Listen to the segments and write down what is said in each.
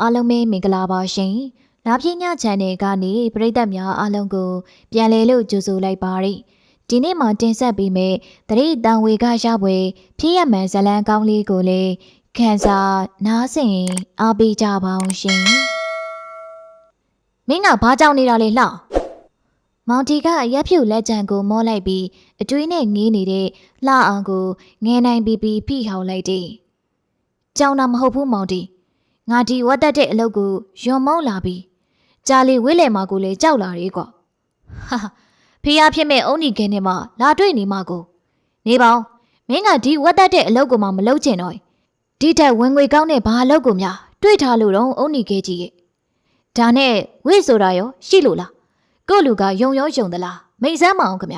အားလုံးပဲမင်္ဂလာပါရှင်။လာပြင်းည channel ကနေပရိသတ်များအားလုံးကို ပြန်လည်လို့ကြိုဆိုလိုက်ပါရစေ။ဒီနေ့မှတင်ဆက်ပေးမယ့်တရိတန်ဝေကရပွဲဖြစ်ရမှန်ဇလန်းကောင်းလေးကိုလည်းခန်းစားနားဆင်အားပေးကြပါအောင်ရှင်။မင်းကဘာကြောင်နေတာလဲလှ။မောင်တီကအရက်ဖြူလက်ချံကိုမောလိုက်ပြီးအကျွေးနဲ့ငေးနေတဲ့လှအောင်ကိုငဲနိုင်ပြီးပြီးဖိဟောက်လိုက်တယ်။ကြောင်တာမဟုတ်ဘူးမောင်တီ။ ငါဒီဝတ်တက်တဲ့အလုပ်ကိုယွန်မုံလာပြီ။ကြာလီဝိလေမာကိုလည်းကြောက်လာတယ်ကွာ။ဟာဖေးရဖြစ်မဲ့အုံးနီခင်းထဲမှာလာတွေ့နေမှာကိုနေပေါင်းမင်းကဒီဝတ်တက်တဲ့အလုပ်ကိုမှမလုပ်ချင်တော့။ဒီတက်ဝင်ငွေကောင်းတဲ့ဘာအလုပ်ကိုများတွေ့ထားလို့တော့အုံးနီခဲကြီးရဲ့။ဒါနဲ့ဝိဆိုတာရောရှိလို့လား။ကို့လူကယုံရောယုံသလားမိတ်ဆန်းမအောင်ခမ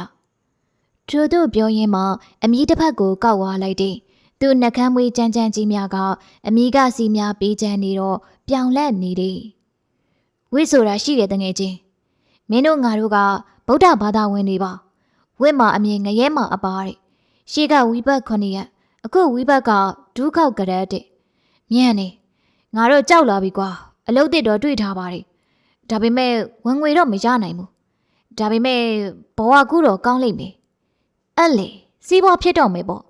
။သူတို့ပြောရင်းမှအမီးတစ်ဖက်ကိုကောက်ဝါလိုက်တဲ့ သူနှကမ်းမွေးကြမ်းကြမ်းကြီးများကအမီးကစီများပေးချမ်းနေတော့ပြောင်လက်နေတယ်။ဝိဆိုတာရှိတယ်တငယ်ချင်း။မင်းတို့ငါတို့ကဗုဒ္ဓဘာသာဝင်တွေပါ။ဝိမှာအမြင်ငရဲမှာအပါတဲ့။ရှေ့ကဝိဘတ်9ရက်အခုဝိဘတ်ကဒုခောက်ကရက်တဲ့။မြန်နေ။ငါတို့ကြောက်လာပြီကွာ။အလုတ်တစ်တော့တွေ့ထားပါတယ်။ဒါပေမဲ့ဝင်ငွေတော့မရနိုင်ဘူး။ဒါပေမဲ့ဘဝကူတော့ကောင်းလိမ့်မယ်။အဲ့လေစီးပွားဖြစ်တော့မယ်ပေါ့။ဟာ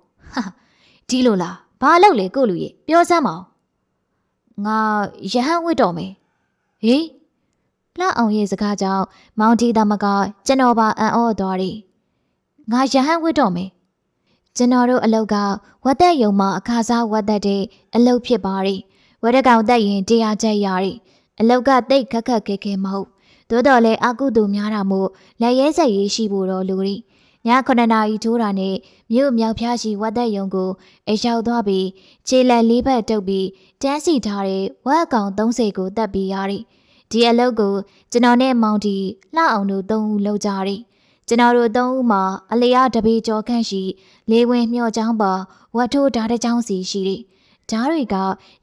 ဒီလိုလား။ဘာလုပ်လဲကိုလူရဲ့ပြောစမ်းပါဦး။ငါရဟန်းဝတ်တော်မယ်။ဟေးလှအောင်ရဲ့စကားကြောင့်မောင်တီသမကကျွန်တော်ပါအံ့ဩသွားတယ်။ငါရဟန်းဝတ်တော်မယ်။ကျွန်တော်တို့အလုတ်ကဝတ်သက်ယုံမှာအခါစားဝတ်သက်တဲ့အလုတ်ဖြစ်ပါရီ။ဝတ်တကောင်တက်ရင်တရားချက်ရရီ။အလုတ်ကတိတ်ခက်ခက်ခဲခဲမဟုတ်။သို့တော်လည်းအကုသို့များတာမို့လက်ရဲဆက်ရေးရှိဖို့တော့လူရီ။ ည9နာရီထိုးတာနဲ့မြို့မြောက်ဖျားရှိဝတ်သက်ယုံကိုအရောက်သွားပြီးခြေလက်လေးဘက်တုပ်ပြီးတန်းစီထားတဲ့ဝက်အကောင်30ကိုတက်ပြီးရရီ။ဒီအလုပ်ကိုကျွန်တော်နဲ့မောင်တီလှအောင်တို့သုံးဦးလုပ်ကြရီ။ကျွန်တော်တို့သုံးဦးမှာအလျားတပေကျော်ခန့်ရှိလေးဝင်မျှော့ချောင်းပါဝတ်ထိုးဓာတ်တစ်ချောင်းစီရှိရီ။ဓာတ်တွေက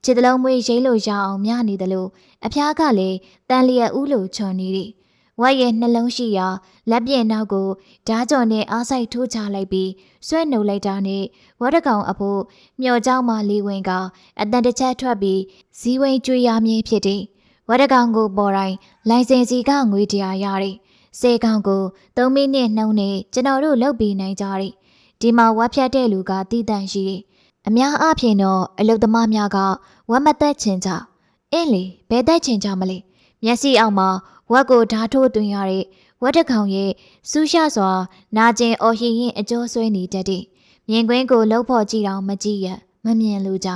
ခြေတလုံးမွေးရိမ့်လို့ရအောင်မြနေတယ်လို့အဖျားကလည်းတန်လျက်ဦးလို့ချွန်နေရီ။ ဝက်ရဲ့နှလုံးရှိရာလက်ပြင်နောက်ကိုဓားကြော်နဲ့အားဆိုင်ထိုးချလိုက်ပြီးဆွဲနှုတ်လိုက်တာနဲ့ဝက်တကောင်အဖို့မျော်ကြောင်းမှလေးဝင်ကအတန်တစ်ချက်ထွက်ပြီးဇီးဝိန်ကျွေရမည်ဖြစ်တယ်။ဝက်တကောင်ကိုပေါ်တိုင်းလိုင်စင်စီကငွေတရားရတယ်။စေကောင်ကို3မိနစ်နှုံးနဲ့ကျွန်တော်တို့လုပ်ပြီးနိုင်ကြတယ်။ဒီမှာဝက်ဖြတ်တဲ့လူကတည်တံ့ရှိတယ်။အများအားဖြင့်တော့အလုသမားများကဝက်မသက်ချင်ကြ။အင်းလေဘယ်သက်ချင်ကြမလဲ။မျက်စိအောက်မှာ ဝက်ကိုဓာထိုးသွင်းရတဲ့ဝက်တကောင်ရဲ့စူးရှစွာ နာကျင်အော်ဟင်ရင်အကျော်ဆွဲနေတတ်တဲ့မြင်ကွင်းကိုလှုပ်ဖို့ကြည့်တော့မကြည့်ရမမြင်လို့ကြ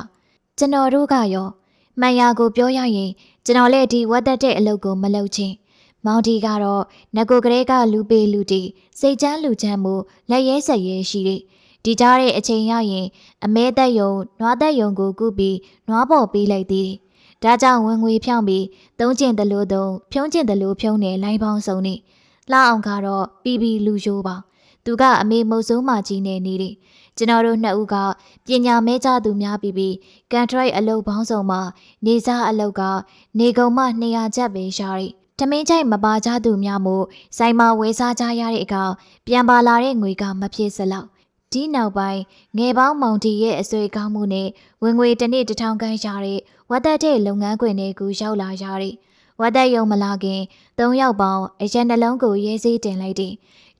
ကျွန်တော်တို့ကရောမှန်ရာကိုပြောရရင် ကျွန်တော်လည်းဒီဝက်သက်တဲ့အလုပ်ကိုမလုပ်ချင်းမောင်ဒီကတော့ငကိုကလေးကလူပေးလူတီစိတ်ချမ်းလူချမ်းမှုလက်ရဲဆက်ရဲရှိတဲ့ဒီကြားတဲ့အချိန်ရရင် အမဲသက်ယုံနွားသက်ယုံကိုကူးပြီးနွားပေါ်ပေးလိုက်သေးတယ် ဒါကြောင့်ဝင်ငွေဖြောင်းပြီးသုံးကျင်တလို့သုံးဖြုံးကျင်တလို့ဖြုံးနေလိုင်းပေါင်းစုံနေလှအောင်ကတော့ပြီးပြီးလူရိုးပါသူကအမေမုတ်ဆိုးမကြီးနေနေတယ်ကျွန်တော်တို့နှစ်ဦးကပညာမဲကြသူများပြီးပြီးကန်ထရိုက်အလုပ်ပေါင်းစုံမှာနေစားအလုပ်ကနေကုံမှ200ချက်ပဲရှာရီထမင်းချိုက်မပါကြသူများမို့ဆိုင်မှာဝယ်စားကြရတဲ့အခါပြန်ပါလာတဲ့ငွေကမဖြစ်စလောက် ဒီနောက်ပိုင်းငယ်ပေါင်းမောင်တီရဲ့အဆွေကောင်းမှုနဲ့ဝင်ငွေတစ်နေ့တစ်ထောင်ခန့်ရှာတဲ့ဝတ်သက်တဲ့လုပ်ငန်းခွင်တွေကိုရောက်လာကြတဲ့ဝတ်သက်ယုံမလာခင်၃ယောက်ပေါင်းအရက်နှလုံးကိုရေးစေးတင်လိုက်တဲ့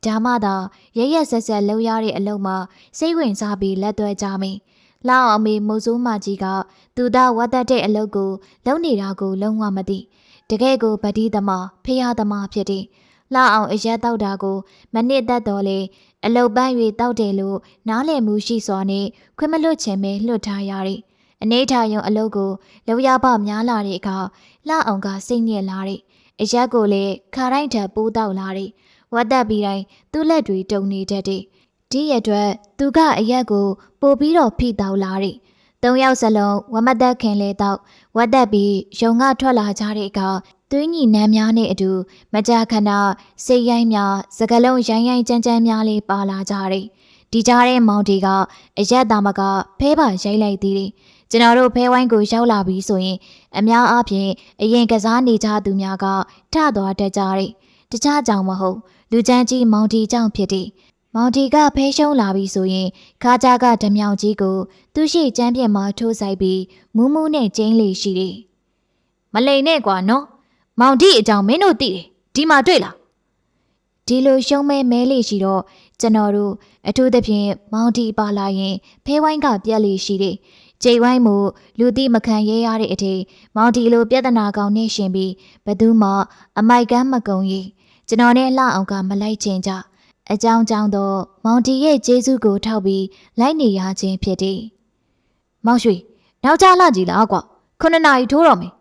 ဒါမှသာရရက်ဆက်ဆက်လှုပ်ရတဲ့အလုပ်မှာစိတ်ဝင်စားပြီးလက်သွဲကြမိလာအောင်အမေမုတ်ဆိုးမကြီးကသူသားဝတ်သက်တဲ့အလုပ်ကိုလုပ်နေတာကိုလုံးဝမသိတကယ်ကိုဗတိသမားဖះသမားဖြစ်တဲ့ လာအောင်အရက်တောက်တာကိုမနစ်သက်တော်လေအလုတ်ပန်း၍တောက်တယ်လို့နားလည်မှုရှိစွာနဲ့ခွင့်မလွတ်ချင်ပဲလွတ်ထားရတဲ့အနေထားယုံအလုတ်ကိုလောက်ရပများလာတဲ့အခါလှအောင်ကစိတ်ညစ်လာတဲ့အရက်ကိုလည်းခါတိုင်းထပ်ပိုးတောက်လာတဲ့ဝတ်သက်ပြီးတိုင်းသူ့လက်တွေတုံနေတတ်တဲ့ဒီရအတွက်သူကအရက်ကိုပို့ပြီးတော့ဖိတောက်လာတဲ့ သုံးယောက်စလုံးဝမသက်ခင်လေတော့ဝတ်သက်ပြီးရုံကထွက်လာကြတဲ့အခါသွေးညီနန်းများနဲ့အတူမကြာခဏစိတ်ရိုင်းများစကလုံးရိုင်းရိုင်းကြမ်းကြမ်းများလေးပါလာကြတယ်ဒီကြားတဲ့မောင်တီကအရက်သားမကဖဲပါရိုက်လိုက်သေးတယ်ကျွန်တော်တို့ဖဲဝိုင်းကိုရောက်လာပြီဆိုရင် အများအားဖြင့်အရင်ကစားနေကြသူများကထသွားတတ်ကြတယ်တခြားကြောင့်မဟုတ်လူချမ်းကြီးမောင်တီကြောင့်ဖြစ်တယ် မောင်တီကဖဲရှုံးလာပြီဆိုရင်ခါကြကဓမြောင်ကြီးကို သူ့ရှိကျမ်းပြင်မှာထိုးဆိုင်ပြီးမူးမူးနဲ့ကျင်းလေရှိတယ်မလိန်နဲ့ကွာနော်မောင်တီအကြောင်းမင်းတို့သိတယ်ဒီမှာတွေ့လားဒီလိုရှုံးမဲမဲလေးရှိတော့ကျွန်တော်တို့အထူးသဖြင့်မောင်တီပါလာရင်ဖဲဝိုင်းကပြက်လေးရှိတယ်ကြိတ်ဝိုင်းမှုလူသိမခံရဲရတဲ့အထိမောင်တီလိုပြဿနာကောင်းနေရှင်ပြီးဘသူမှအမိုက်ကမ်းမကုံကြီးကျွန်တော်နဲ့လှအောင်ကမလိုက်ချင်ကြ အကြောင်းကြောင့်တော့မောင်တီရဲ့ကျေးဇူးကိုထောက်ပြီးလိုက်နေရခြင်းဖြစ်တယ်မောင်ရွှေနောက်ကြလာကြည်လားကွာခုနှစ်နာရီထိုးတော့မယ်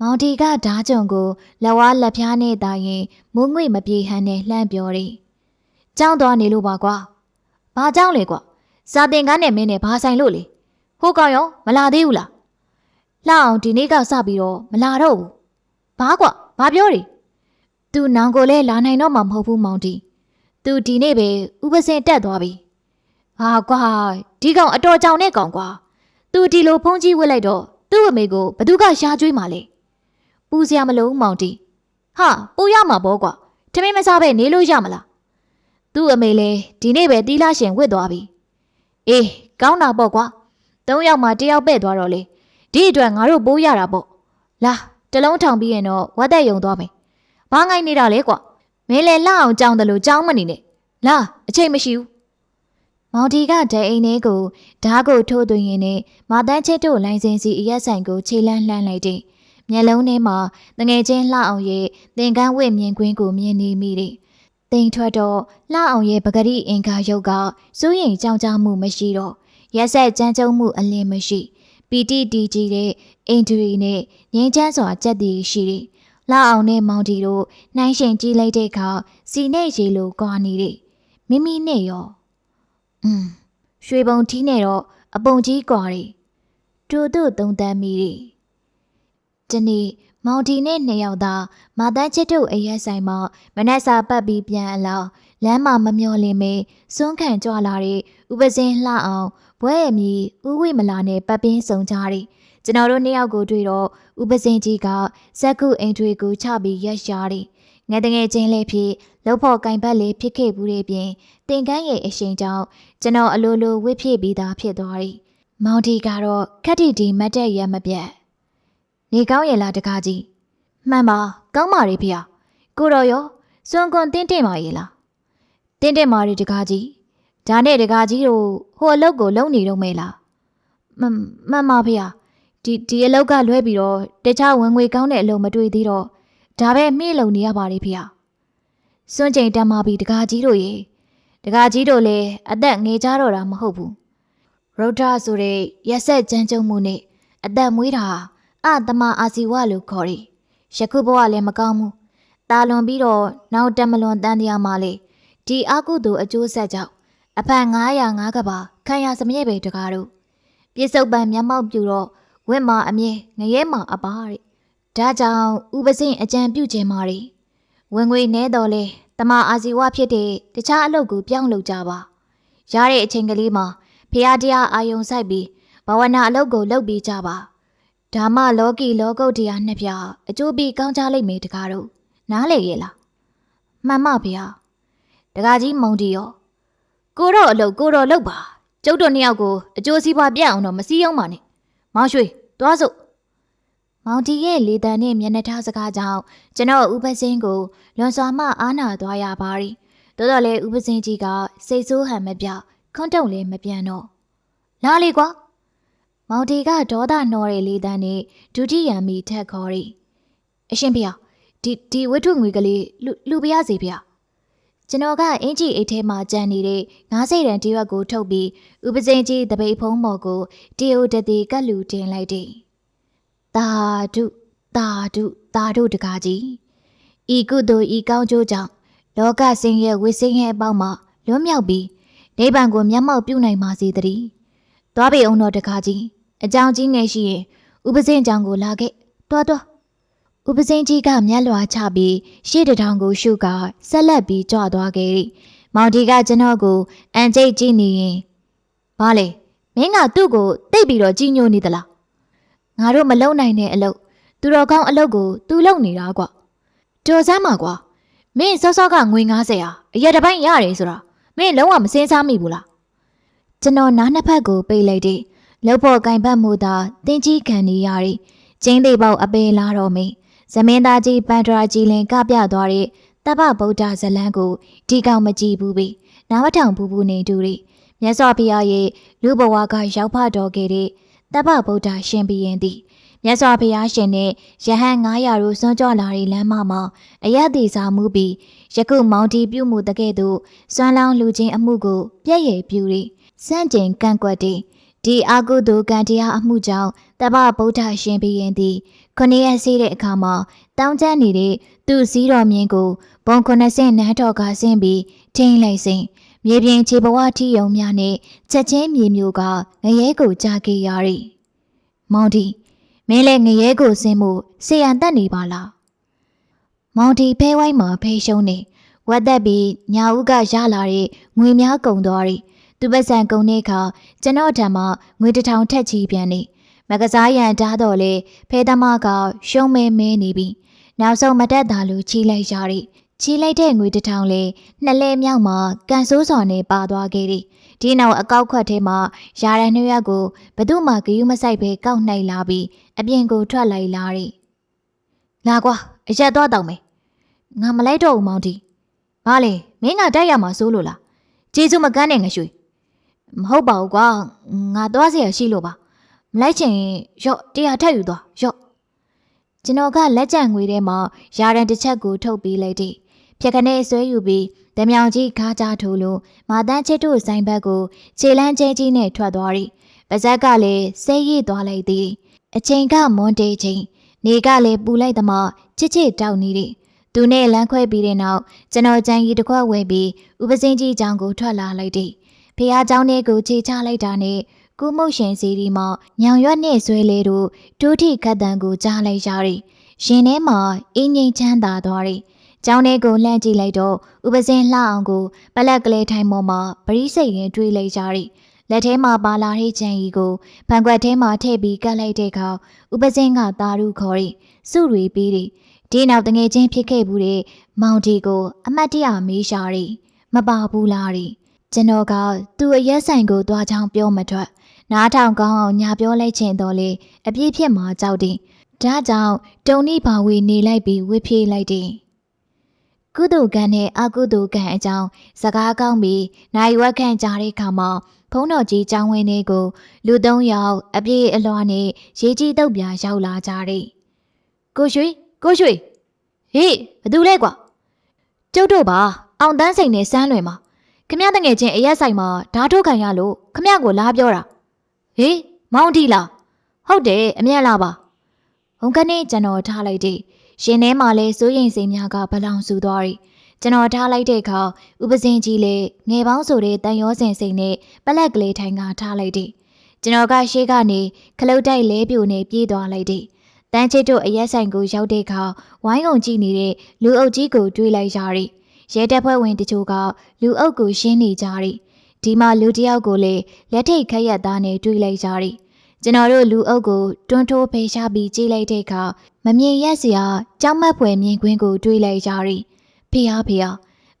မောင်တီကဓာကြုံကိုလက်ဝါးလက်ဖျားနဲ့တာရင်မိုးငွေမပြေဟန်နဲ့လှမ်းပြောတယ်ကြောင်းသွားနေလို့ပါကွာဘာကြောင်းလဲကွာစာတင်ကားနဲ့မင်းနဲ့ဘာဆိုင်လို့လဲဟိုကောင်ရောမလာသေးဘူးလားလှအောင်ဒီနေ့ကစပြီးတော့မလာတော့ဘူးဘာကွာဘာပြောတယ်သူနောင်ကိုလည်းလာနိုင်တော့မှမဟုတ်ဘူးမောင်တီ သူဒီနေ့ပဲဥပစင်တက်သွားပြီဟာကွာဒီကောင်အတော်ကြောင်နဲ့ကောင်ကွာသူဒီလိုဖုန်းကြီးဝစ်လိုက်တော့သူ့အမေကိုဘသူကရှားကျွေးမှလဲပူစရာမလိုဘူးမောင်တီဟာပူရမှာပေါ့ကွာထမင်းမစားပဲနေလို့ရမလားသူ့အမေလည်းဒီနေ့ပဲတီးလာရှင်ဝစ်သွားပြီအေးကောင်းတာပေါ့ကွာသုံးယောက်မှတယောက်ပဲ့သွားတော့လေဒီအတွက်ငါတို့ပိုးရတာပေါ့လာတလုံးထောင်ပြီးရင်တော့ဝတ်သက်ယုံသွားမယ်ဘာငိုင်းနေတာလဲကွာ မင်းလည်းလှအောင်ကြောင်းတယ်လို့ကြောင်းမနေနဲ့လာအချိန်မရှိဘူးမောင်တီကဒဲအိမ်လေးကိုဓားကိုထိုးသွင်းရင်းနဲ့မာတန်းချစ်တို့လိုင်းစင်စီအရက်ဆိုင်ကိုခြေလန်းလှမ်းလိုက်တဲ့မျက်လုံးထဲမှာတငယ်ချင်းလှအောင်ရဲ့သင်ကန်းဝင့်မြင်ကွင်းကိုမြင်နေမိတယ်တိမ်ထွက်တော့လှအောင်ရဲ့ပဂရိအင်္ဂါရုပ်ကစိုးရင်ကြောင်ကြမှုမရှိတော့ရက်ဆက်ကြမ်းကြုတ်မှုအလင်းမရှိပီတိတီကြီးတဲ့အင်ဒရီနဲ့ငင်းချမ်းစွာကြက်တည်ရှိတယ် လှအောင်နဲ့မောင်တီတို့နှိုင်းရှင်ကြည့်လိုက်တဲ့အခါစီနဲ့ရေလိုကွာနေတယ်မိမိနဲ့ရောอืมရွှေပုံထီးနဲ့တော့အပုံကြီးကွာတယ်တူတို့သုံးတန်းမိတယ်ဒီနေ့မောင်တီနဲ့နှစ်ယောက်သာမာတန်းချစ်တို့အရက်ဆိုင်မှာမနက်စာပတ်ပြီးပြန်အလောက်လမ်းမှာမမျော်လင့်မေစွန်းခံကြွလာတဲ့ဥပစင်းလှအောင် ဘွဲ့အမီဥဝိမလာနဲ့ပတ်ပင်းစုံကြတယ်ကျွန်တော်တို့နှစ်ယောက်ကိုတွေ့တော့ဥပစင်းကြီးကဇက်ကုအိမ်ထွေကိုချပြီးရက်ရှာတယ်ငယ်တငယ်ချင်းလေးဖြစ်လှုပ်ဖို့ကင်ပတ်လေးဖြစ်ခဲ့ဘူးတဲ့ပြင်တင်ကန်းရဲ့အရှိန်ကြောင့်ကျွန်တော်အလိုလိုဝစ်ဖြစ်ပြီးသားဖြစ်သွားတယ်မောင်တီကတော့ခက်တီတီမတ်တက်ရမပြတ်နေကောင်းရဲ့လားတကားကြီးမှန်ပါကောင်းပါလေဖေ။ကိုတော်ရောစွန်ကွန်တင်းတင်းပါရဲ့လားတင်းတင်းပါလေတကားကြီး ဒါနဲ့တကားကြီးတို့ဟိုအလုပ်ကိုလုပ်နေတော့မဲလားမမှန်ပါဖေ။ဒီဒီအလုပ်ကလွဲပြီးတော့တခြားဝင်ငွေကောင်းတဲ့အလုပ်မတွေ့သေးတော့ဒါပဲမှေးလုံနေရပါလေဖေ။စွန့်ချိန်တမ်းပါပြီတကားကြီးတို့ရေတကားကြီးတို့လည်းအသက်ငယ်ကြတော့တာမဟုတ်ဘူး။ရုဒ္ဓဆိုတဲ့ရက်ဆက်ကြမ်းကြုတ်မှုနဲ့အသက်မွေးတာအတမအာစီဝလို့ခေါ်တယ်။ယခုဘဝလည်းမကောင်းဘူး။ตาလွန်ပြီးတော့နောက်တက်မလွန်တန်းတရားမှလေဒီအကုသို့အကျိုးဆက်ကြောင့် အဖန်905ကပါခံရစမြဲပဲတကားတို့ပြစ္ဆုတ်ပံမျက်မှောက်ပြူတော့ဝင့်မာအမြဲငရဲမာအပါတဲ့ဒါကြောင့်ဥပစင်အကြံပြုခြင်းမာတွေဝင်ငွေနဲတော်လဲတမအာစီဝဖြစ်တဲ့တခြားအလုပ်ကိုပြောင်းလုပ်ကြပါရတဲ့အချိန်ကလေးမှာဖះတရားအာယုံဆိုင်ပြီးဘဝနာအလုပ်ကိုလုပ်ပြီးကြပါဓမ္မလောကီလောကုတ်တရားနှစ်ပြအကျိုးပြီးကောင်းကြလိမ့်မယ်တကားတို့နားလေရဲ့လားမှန်ပါဗျာတကားကြီးမုံတီရော ကိုတော့အလုပ်ကိုတော့လုပ်ပါကျုပ်တို့နှစ်ယောက်ကိုအကျိုးစီးပွားပြတ်အောင်တော့မစည်းရုံးပါနဲ့မောင်ရွှေသွားစို့မောင်တီရဲ့လေတံနဲ့မျက်နှာထားစကားကြောင့်ကျွန်တော်ဥပစင်းကိုလွန်စွာမှအားနာသွားရပါရီတော်တော်လေးဥပစင်းကြီးကစိတ်ဆိုးဟန်မပြခွန်းတုံလည်းမပြန်တော့လာလေကွာမောင်တီကဒေါသနှောတဲ့လေတံနဲ့ဒုတိယမီထက်ခေါ်ရီအရှင်ဖေဒီဒီဝတ္ထုငွေကလေးလူလူပြရစီဖေ ကျွန်တော်ကအင်ကြီးအိတ်ထဲမှာကြံနေတဲ့ငါးစိတ်တန်တရွက်ကိုထုတ်ပြီးဥပစင်းကြီးတပိတ်ဖုံးမော်ကိုတီယိုတတိကတ်လူတင်လိုက်တယ်။တာဒုတာဒုတာဒုတကားကြီးဤကုသိုလ်ဤကောင်းကျိုးကြောင့်လောကဆင်းရဲဝိဆင်းရဲအပေါင်းမှာလွတ်မြောက်ပြီးနိဗ္ဗာန်ကိုမျက်မှောက်ပြုနိုင်ပါစေတည်း။သွားပေအောင်တော်တကားကြီးအကြောင်းကြီးငယ်ရှိရင်ဥပစင်းကြောင့်ကိုလာခဲ့။တော်တော် ဥပစင်းကြီးကမျက်လွှာချပြီးရှေ့တထောင်ကိုရှုကဆက်လက်ပြီးကြွသွားခဲ့၏မောင်တီကကျွန်တော်ကိုအန်ကျိတ်ကြည့်နေရင်ဘာလဲမင်းကသူ့ကိုတိတ်ပြီးတော့ကြီးညိုနေသလားငါတို့မလုံနိုင်တဲ့အလုပ်သူတော်ကောင်းအလုပ်ကိုသူလုံနေတာကွာတော်စမ်းပါကွာမင်းစောစောကငွေ90ဟာအရက်တစ်ပိုင်းရတယ်ဆိုတာမင်းလုံးဝမစင်းစားမိဘူးလားကျွန်တော်နားနှစ်ဖက်ကိုပိတ်လိုက်တယ်လှုပ်ဖို့ကင်ပတ်မှုသာတင်းကြီးခံနေရသည်ကျင်းသေးပေါက်အပေလာတော်မီ ဇမင်းသားကြီးပန်ဒရာကြီးလင်ကပြသွားတဲ့တပ္ပဗုဒ္ဓဇလံကိုဒီကောင်မကြည့်ဘူးပြီနားမထောင်ဘူးဘူးနေတူရီမြတ်စွာဘုရားရဲ့လူဘဝကရောက်ဖတော်ခဲ့တဲ့တပ္ပဗုဒ္ဓရှင်ဘီရင်သည်မြတ်စွာဘုရားရှင်နဲ့ယဟန်900တို့စွန့်ကြလာတဲ့လမ်းမမှာအယက်သေးစာမှုပြီးယခုမောင်တီပြုမှုတကဲ့သို့စွမ်းလောင်းလူချင်းအမှုကိုပြည့်ရည်ပြုရီစန့်ကျင်ကန့်ကွက်တဲ့ဒီအာကုတုကံတရားအမှုကြောင့်တပ္ပဗုဒ္ဓရှင်ဘီရင်သည် ခொနည်းရစေးတဲ့အခါမှာတောင်းကျမ်းနေတဲ့သူ့စည်းတော်မြင်းကိုဘုံခုနှစ်ဆင့်နန်းတော်ကဆင်းပြီးထိန်လိုက်စဉ်မြေပြင်ခြေဘဝထီယုံများနဲ့ချက်ချင်းမြေမျိုးကငရဲကိုကြားခဲ့ရ၏မောင်တီမင်းလည်းငရဲကိုဆင်းမှုဆေးရန်တက်နေပါလားမောင်တီဖဲဝိုင်းမှာဖေးရှုံးနေဝတ်သက်ပြီးညာဦးကရလာတဲ့ငွေများကုန်သွား၏သူပတ်စံကုန်တဲ့အခါကျွန်တော်ထံမှငွေတစ်ထောင်ထက်ချီပြန်နေ မကစားရန်တားတော့လေဖဲသမားကရှုံးမဲမဲနေပြီနောက်ဆုံးမတက်တာလို့ချီလိုက်ရ၏ချီလိုက်တဲ့ငွေတစ်ထောင်လေနှစ်လဲမြောက်မှာကန်ဆိုးစော်နဲ့ပါသွားခဲ့သည်ဒီနောက်အကောက်ခွက်ထဲမှာယာရန်နှရွက်ကိုဘသူမှဂယုမဆိုင်ပဲကောက်နှိုက်လာပြီးအပြင်ကိုထွက်လိုက်လာသည်လာကွာအရက်သွားတောင်းမယ်ငါမလိုက်တော့ဘူးမောင်တီဘာလဲမင်းကတိုက်ရမှာစိုးလို့လားကျေးဇူးမကန်းနဲ့ငရွှေမဟုတ်ပါဘူးကွာငါသွားเสียရှိလို့ပါ မလိုက်ချင်ရော့တရားထက်ယူသွားရော့ကျွန်တော်ကလက်ကျန်ငွေထဲမှာယာရန်တစ်ချက်ကိုထုတ်ပေးလိုက်သည်ဖြက်ကနေဆွဲယူပြီးတမြောင်ကြီးခါးကြထိုးလို့မာတန်းချစ်တို့ဆိုင်ဘက်ကိုခြေလန်းကျဲကြီးနဲ့ထွက်သွားသည်ပါဇက်ကလည်းဆဲရည်သွားလိုက်သည်အချိန်ကမွန်တေးချိန်နေကလည်းပူလိုက်သမားချစ်ချစ်တောက်နေသည်သူနဲ့လမ်းခွဲပြီးတဲ့နောက်ကျွန်တော်ကြံရီတစ်ခွက်ဝယ်ပြီးဥပစင်းကြီးကျောင်းကိုထွက်လာလိုက်သည်ဖះเจ้าနဲ့ကိုခြေချလိုက်တာနဲ့ ကုမှုရှင်စီဒီမှာညောင်ရွက်နဲ့ဆွဲလေတို့တိုးထိခတ်တန်ကိုကြားလိုက်ရသည်ရင်ထဲမှာအင်းငိမ်ချမ်းသာသွားသည်ကျောင်းထဲကိုလှမ်းကြည့်လိုက်တော့ဥပစင်းလှအောင်ကိုပလက်ကလေးထိုင်ပေါ်မှာပရိစိတ်ရင်တွေးလိုက်ကြသည်လက်ထဲမှာပါလာတဲ့ချန်ကြီးကိုဖန်ခွက်ထဲမှာထည့်ပြီးကတ်လိုက်တဲ့အခါဥပစင်းကတာရုခေါ်သည်စုရီပြီးသည်ဒီနောက်တငယ်ချင်းဖြစ်ခဲ့ဘူးတဲ့မောင်တီကို အမတ်တရမေးရှာသည်မပါဘူးလားသည်ကျွန်တော်ကသူ့အရက်ဆိုင်ကိုသွားချောင်းပြောမထွက် နားထောင်ကောင်းအောင်ညာပြောလိုက်ချင်တော့လေအပြည့်ဖြစ်မှာကြောက်တယ်ဒါကြောင့်တုံနိဘာဝေနေလိုက်ပြီးဝှပြေးလိုက်တယ်ကုသိုလ်ကံနဲ့အကုသိုလ်ကံအကြောင်းစကားကောင်းပြီးနိုင်ဝက်ခန့်ကြားတဲ့အခါမှာဖုံးတော်ကြီးကျောင်းဝင်းလေးကို လူသုံးယောက်အပြေးအလွှာနဲ့ရေးကြီးတုပ်ပြရောက်လာကြတယ်ကိုရွှေကိုရွှေဟေးဘသူလဲကွာကျုပ်တို့ပါအောင်တန်းစိန်နဲ့စမ်းလွင်ပါခမရတငယ်ချင်းအရက်ဆိုင်မှာဓာတ်ထုတ်ခံရလို့ခမရကိုလာပြောတာ ဟေးမောင်တီလားဟုတ်တယ်အမျက်လာပါဘုံကနေကျွန်တော်ထားလိုက်တယ်ရှင်ထဲမှာလဲစိုးရိမ်စိမ်များကဘလောင်ဆူသွားပြီကျွန်တော်ထားလိုက်တဲ့အခါဥပစင်ကြီးလေငယ်ပေါင်းဆိုတဲ့တန်ရောစင်စိမ်နဲ့ပလက်ကလေးထိုင်ကထားလိုက်တယ်ကျွန်တော်ကရှေ့ကနေခလုတ်တိုက်လဲပြိုနေပြေးသွားလိုက်တယ်တန်းချစ်တို့အရက်ဆိုင်ကိုရောက်တဲ့အခါဝိုင်းကုန်ကြည့်နေတဲ့လူအုပ်ကြီးကိုတွေးလိုက်ရသည်ရဲတပ်ဖွဲ့ဝင်တချို့ကလူအုပ်ကိုရှင်းနေကြသည် ဒီမှာလူတယောက်ကိုလည်းလက်ထိတ်ခက်ရက်သားနဲ့တွေးလိုက်ကြသည်ကျွန်တော်တို့လူအုပ်ကိုတွန်းထိုးဖေရှားပြီးကြည့်လိုက်တဲ့အခါမမြင်ရက်စရာကြောက်မက်ဖွယ်မြင်ကွင်းကိုတွေးလိုက်ကြသည်ဖေဟာဖေဟာ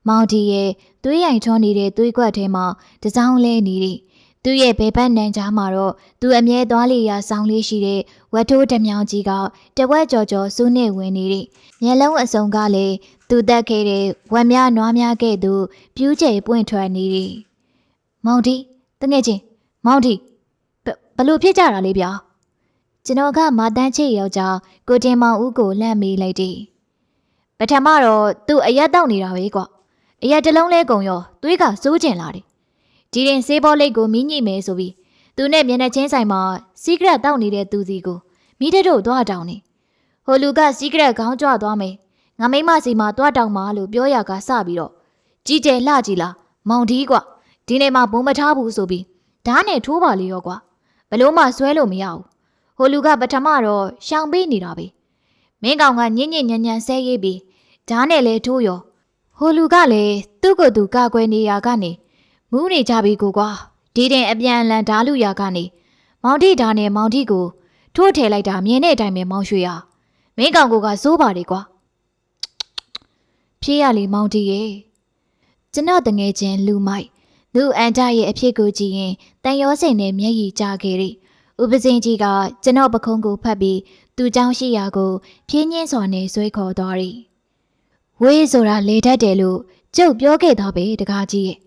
မောင်တီရဲ့သွေးရိုင်ထွန်းနေတဲ့သွေးကွက်ထဲမှာတစောင်းလဲနေသည်သူ့ရဲ့ဘဲဘက်နန်ကြားမှာတော့သူအမြဲသွားလေရာဆောင်းလေးရှိတဲ့ဝတ်ထိုးဓမြောင်ကြီးကတဝက်ကြော်ကြော်စူးနေဝင်နေသည်မျက်လုံးအစုံကလည်းသူတက်ခဲ့တဲ့ဝက်များနွားများကဲ့သို့ပြူးကျဲပွင့်ထွက်နေသည် မောင်တီတငယ်ချင်းမောင်တီဘလို့ဖြစ်ကြတာလဲဗျာကျွန်တော်ကမာတန်းချေယောက်ျားကိုတင်မောင်ဦးကိုလှမ်းမေးလိုက်သည်ပထမတော့သူ့အရက်တောက်နေတာပဲကွာအရက်တစ်လုံးလဲကုံရောသွေးကစိုးကျင်လာတယ်ဒီရင်ဆေးဘောလိတ်ကိုမီးညိမယ်ဆိုပြီးသူနဲ့မျက်နှာချင်းဆိုင်မှာစီကရက်တောက်နေတဲ့သူစီကိုမိတဲ့တို့သွားတောင်းနေဟိုလူကစီကရက်ခေါင်းကြွသွားမယ်ငါမိမစီမှာသွားတောင်းမှာလို့ပြောရကစပြီးတော့ကြီးကျယ်လှကြီးလားမောင်ဒီကွာ ဒီနေ့မှဘုံမထားဘူးဆိုပြီးဓာတ်နဲ့ထိုးပါလေရောကွာဘလို့မှဆွဲလို့မရဘူးဟိုလူကပထမတော့ရှောင်ပေးနေတာပဲမင်းကောင်ကညင်ညင်ညံညံဆဲရေးပြီးဓာတ်နဲ့လဲထိုးရောဟိုလူကလည်းသူ့ကိုယ်သူကာကွယ်နေရကနေမူးနေကြပြီကိုကွာဒီတဲ့အပြန်အလှန်ဓာလူရာကနေမောင်တိဓာနဲ့မောင်တိကိုထိုးထည့်လိုက်တာမြင်တဲ့အတိုင်းပဲမောင်ရွှေရမင်းကောင်ကစိုးပါလေကွာဖြေးရလေမောင်တိရဲ့ကျွန်တော်တငယ်ချင်းလူမိုက် လူအန်တာရဲ့အဖြစ်ကိုကြည့်ရင်တန်ရောစင်နဲ့မျက်ရည်ကျခဲ့တယ် ဥပစင်ကြီးကကျွန်တော်ပခုံးကိုဖတ်ပြီးသူ့เจ้าရှိရာကိုဖြင်းညင်းစွာနဲ့ဆွဲခေါ်သွားသည်ဝေးဆိုတာလေတတ်တယ်လို့ကျုပ်ပြောခဲ့တော့ပဲတကားကြီးရဲ့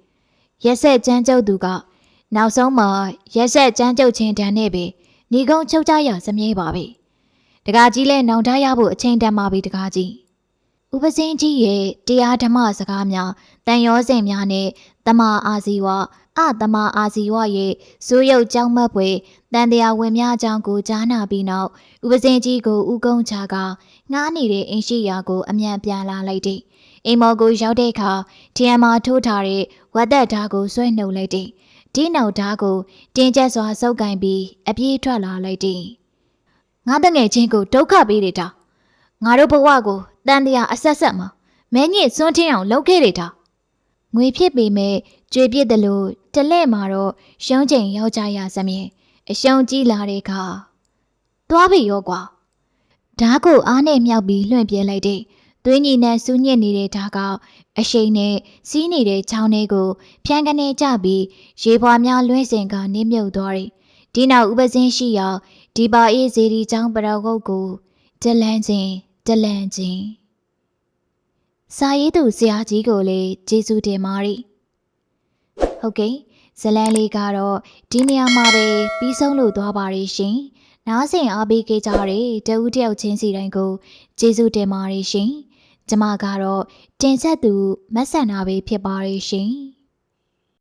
ရက်ဆက်ကျန်းကျုပ်သူကနောက်ဆုံးမှာရက်ဆက်ကျန်းကျုပ်ချင်းတန်းနဲ့ပဲညီကုန်းချုပ်ကြရစမြဲပါပဲတကားကြီးလည်းနောင်တရဖို့အချိန်တန်ပါပြီတကားကြီး ဥပစင်းကြီးရဲ့တရားဓမ္မစကားများတန်ရောစင်များနဲ့ တမာအာဇီဝအတမာအာဇီဝရဲ့ဇိုးရုပ်ကြောင်းမက်ပွေတန်တရားဝင်များအကြောင်းကိုကြားနာပြီးနောက်ဥပစင်းကြီးကိုဥကုန်းချကငားနေတဲ့အင်ရှိယာကိုအမြန်ပြန်လာလိုက်တယ်။အိမ်မော်ကိုရောက်တဲ့အခါတီအမ်မာထိုးထားတဲ့ဝတ်သက်ဓာတ်ကိုဆွဲနှုတ်လိုက်တယ်။ဒီနောက်ဓာတ်ကိုတင်းကျပ်စွာစုပ်ကင်ပြီးအပြေးထွက်လာလိုက်တယ်။ငါတငယ်ချင်းကိုဒုက္ခပေးတယ်တာ။ငါတို့ဘဝကိုတန်တရားအဆက်ဆက်မှာမဲညစ်စွန်းထင်းအောင်လုပ်ခဲ့တယ်တာ ငွေဖြစ်ပေမဲ့ကြွေပြစ်တယ်လို့တလဲ့မှာတော့ရှုံးချိန်ရောက်ကြရစမြဲအရှုံးကြီးလာတဲ့အခါသွားပြီရောကွာဓာတ်ကိုအားနဲ့မြောက်ပြီးလွှင့်ပြဲလိုက်တဲ့သွေးညီနဲ့စူးညစ်နေတဲ့ဓာတ်ကအရှိန်နဲ့စီးနေတဲ့ချောင်းလေးကိုဖြန်းကနေကြပြီးရေပွားများလွှဲစင်ကနစ်မြုပ်သွားတယ်ဒီနောက်ဥပစင်းရှိရာဒီပါအေးဇေဒီချောင်းပရောဂုတ်ကိုဒလန်ချင်းဒလန်ချင်း စာရေးသူဆရာကြီးကိုလည်းကျေးဇူးတင်ပါတယ်ဟုတ်ကဲ့ဇလန်လေးကတော့ဒီနေရာမှာပဲပြီးဆုံးလို့သွားပါရရှင်နားဆင်အားပေးခဲ့ကြတဲ့တဦးတယောက်ချင်းစီတိုင်းကိုကျေးဇူးတင်ပါတယ်ရှင်ကျမကတော့တင်ဆက်သူမက်ဆန်နာပဲဖြစ်ပါရရှင်